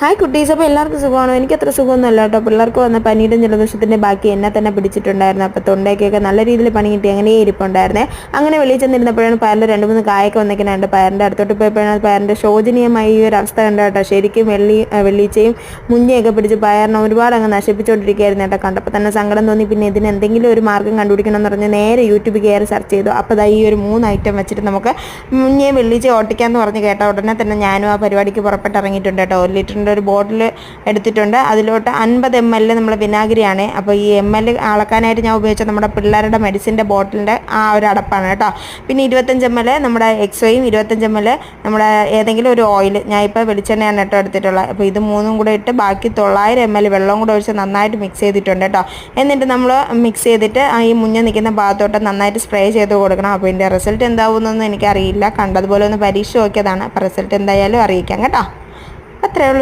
Hi കുട്ടീസ്. അപ്പോൾ എല്ലാവർക്കും സുഖമാണോ? എനിക്ക് അത്ര സുഖമൊന്നുമല്ല കേട്ടോ. പിള്ളേർക്ക് വന്ന പനിയുടെ ജലദോഷത്തിന്റെ ബാക്കി എന്നെ തന്നെ പിടിച്ചിട്ടുണ്ടായിരുന്നു. അപ്പോൾ തൊണ്ടയ്ക്കൊക്കെ നല്ല രീതിയിൽ പണി കിട്ടി. അങ്ങനെ ഇരിപ്പുണ്ടായിരുന്നേ. അങ്ങനെ വെളിയിൽ ചെന്നിരുന്നപ്പോഴാണ് പയറിന്റെ രണ്ട് മൂന്ന് കായൊക്കെ വന്നിരിക്കുന്നുണ്ട് പയറിന്റെ അടുത്തോട്ട് പോയപ്പോഴാണ് പയറിന്റെ ശോചനീയമായ ഈ ഒരു അവസ്ഥ കണ്ടു കേട്ടോ. ശരിക്കും വെള്ളി വെള്ളിച്ചയും മുഞ്ഞയൊക്കെ പിടിച്ച് പയറിനെ ഒരുപാട് അങ്ങ് നശിപ്പിച്ചുകൊണ്ടിരിക്കുകയായിരുന്നു കേട്ടോ. കണ്ടപ്പോൾ തന്നെ സങ്കടം തോന്നി. പിന്നെ ഇതിന് എന്തെങ്കിലും ഒരു മാർഗം കണ്ടുപിടിക്കണം എന്ന് പറഞ്ഞ് നേരെ യൂട്യൂബിൽ കയറി സെർച്ച് ചെയ്തു. അപ്പോൾ ദാ ഈ ഒരു മൂന്ന് ഐറ്റം വെച്ചിട്ട് നമുക്ക് മുഞ്ഞയും വെള്ളിച്ചയും ഓട്ടിക്കാന്ന് പറഞ്ഞ് കേട്ടോ ഉടനെ തന്നെ ഞാനും ആ പരിപാടിക്ക് പുറപ്പെട്ടിറങ്ങിയിട്ടുണ്ട് കേട്ടോ. ഒരു ലിറ്ററിന്റെ ഒരു ബോട്ടിൽ എടുത്തിട്ടുണ്ട്. അതിലോട്ട് അൻപത് എം എൽ നമ്മൾ വിനാഗിരിയാണ്. അപ്പോൾ ഈ എം എൽ അളക്കാനായിട്ട് ഞാൻ ഉപയോഗിച്ച നമ്മുടെ പിള്ളേരുടെ മെഡിസിന്റെ ബോട്ടിലിന്റെ ആ ഒരു അടപ്പാണ് കേട്ടോ. പിന്നെ ഇരുപത്തഞ്ച് എം എൽ നമ്മുടെ എക്സോയും ഇരുപത്തഞ്ച് എം എൽ നമ്മുടെ ഏതെങ്കിലും ഒരു ഓയിൽ ഞാൻ ഇപ്പോൾ വെളിച്ചെണ്ണയാണ് കേട്ടോ എടുത്തിട്ടുള്ളത്. അപ്പോൾ ഇത് മൂന്നും കൂടെ ഇട്ട് ബാക്കി തൊള്ളായിരം എം എൽ വെള്ളം കൂടെ ഒഴിച്ച് നന്നായിട്ട് മിക്സ് ചെയ്തിട്ടുണ്ട് കേട്ടോ. എന്നിട്ട് നമ്മൾ മിക്സ് ചെയ്തിട്ട് ഈ മുഞ്ഞ നിൽക്കുന്ന ഭാഗത്തോട്ട് നന്നായിട്ട് സ്പ്രേ ചെയ്ത് കൊടുക്കണം. അപ്പോൾ ഇതിന്റെ റിസൾട്ട് എന്താവുമെന്നൊന്നും എനിക്കറിയില്ല. കണ്ടതുപോലെ ഒന്ന് പരീക്ഷ നോക്കിയതാണ്. അപ്പോൾ റിസൾട്ട് എന്തായാലും അറിയിക്കാം കേട്ടോ. അത്രേ ഉള്ളൂ.